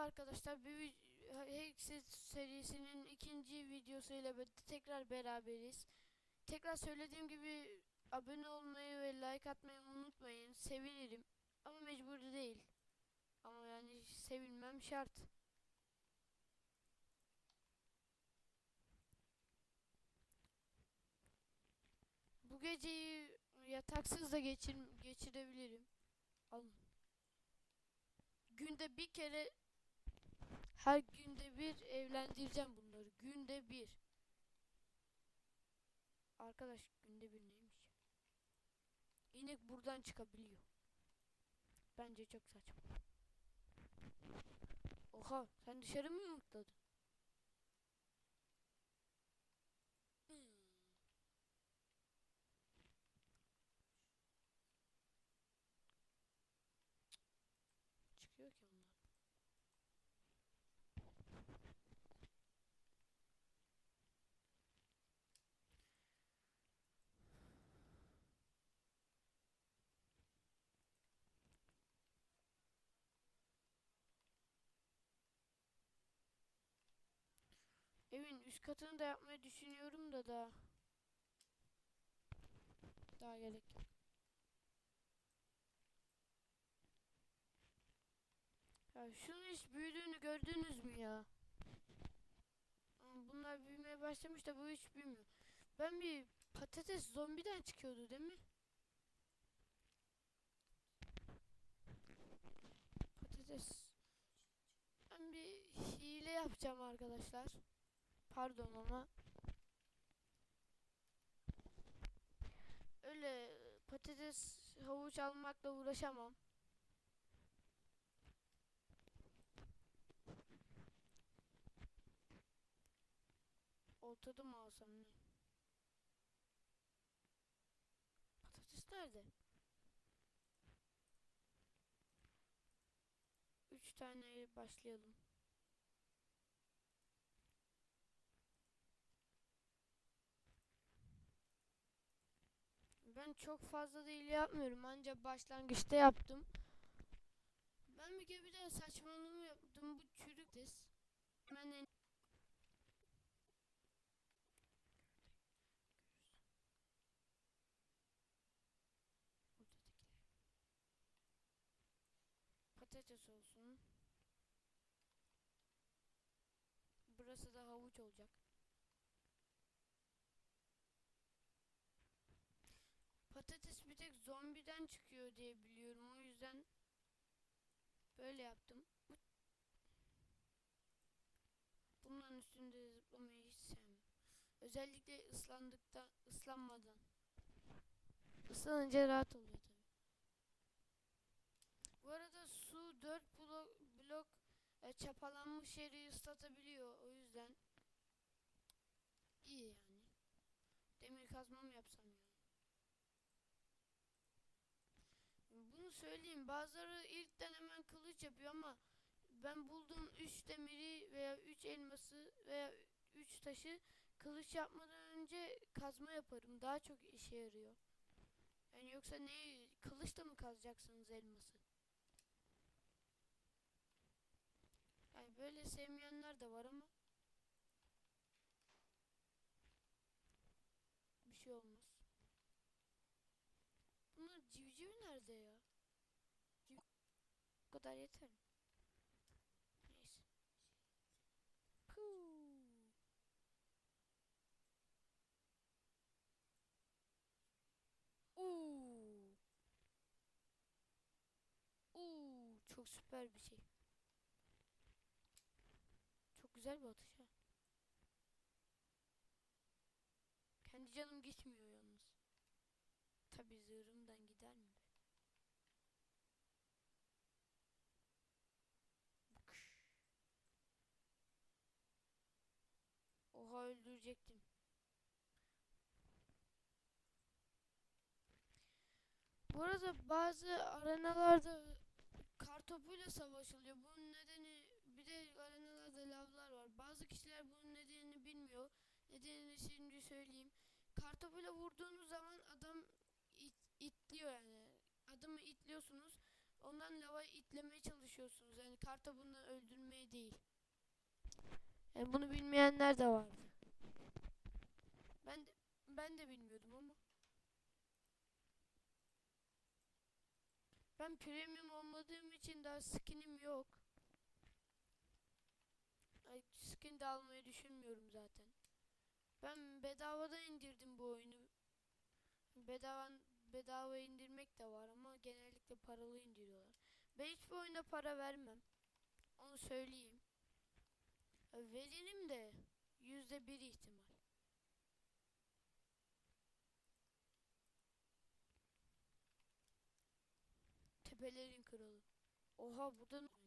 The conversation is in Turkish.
arkadaşlar. Bir Hexit serisinin ikinci videosuyla be- tekrar beraberiz. Tekrar söylediğim gibi abone olmayı ve like atmayı unutmayın. Sevinirim. Ama mecbur değil. Ama yani sevilmem şart. Bu geceyi yataksız da geçir geçirebilirim. Alın. Günde bir kere her günde bir evlendireceğim bunları. Günde bir. Arkadaş günde bir neymiş? İnek buradan çıkabiliyor. Bence çok saçma. Oha sen dışarı mı yumurtladın? Hmm. Çıkıyor ki onlar. Evin üst katını da yapmayı düşünüyorum da daha. Daha gerek yok. Ya şunun hiç büyüdüğünü gördünüz mü ya? Bunlar büyümeye başlamış da bu hiç büyümüyor. Ben bir patates zombiden çıkıyordu değil mi? Patates. Ben bir hile yapacağım arkadaşlar. Pardon ama. Öyle patates havuç almakla uğraşamam. Ortada mı alsam ne? Patates nerede? Üç tane başlayalım. Ben çok fazla değil yapmıyorum. Ancak başlangıçta yaptım. Ben bir kere bir de saçmalama yaptım. Bu çürük diz. Ben en... Patates olsun. Burası da havuç olacak. Patates bir tek zombiden çıkıyor diye biliyorum. O yüzden böyle yaptım. Bunların üstünde zıplamayı hiç sevmem. Özellikle ıslandıkta, ıslanmadan. Islanınca rahat oluyor tabii. Bu arada su 4 blok, blok e, çapalanmış yeri ıslatabiliyor. O yüzden iyi yani. Demir kazma mı yapsam ya? Bunu söyleyeyim. Bazıları ilkten hemen kılıç yapıyor ama ben bulduğum 3 demiri veya 3 elması veya 3 taşı kılıç yapmadan önce kazma yaparım. Daha çok işe yarıyor. Yani yoksa ne kılıçla mı kazacaksınız elması? Yani böyle sevmeyenler de var ama bir şey olmaz. Bunlar civciv nerede ya? Kadar yeter mi? Neyse. Puu. Uuu. Uuu. Çok süper bir şey. Çok güzel bir atış ha. Kendi canım gitmiyor yalnız. Tabi zırhımdan gider mi Oha öldürecektim. Bu arada bazı arenalarda kartopuyla savaşılıyor. Bunun nedeni bir de arenalarda lavlar var. Bazı kişiler bunun nedenini bilmiyor. Nedenini şimdi söyleyeyim. Kartopuyla vurduğunuz zaman adam it, itliyor yani. Adamı itliyorsunuz. ondan lava itlemeye çalışıyorsunuz. Yani karta bunu öldürmeye değil. Yani bunu bilmeyenler de vardı. Ben de, bilmiyordum ama. Ben premium olmadığım için daha skinim yok. Ay, skin de almayı düşünmüyorum zaten. Ben bedavadan indirdim bu oyunu. Bedava bedava indirmek de var ama genellikle paralı indiriyorlar. Ben hiçbir oyunda para vermem. Onu söyleyeyim. Veririm de yüzde bir ihtimal. Tepelerin kralı. Oha burada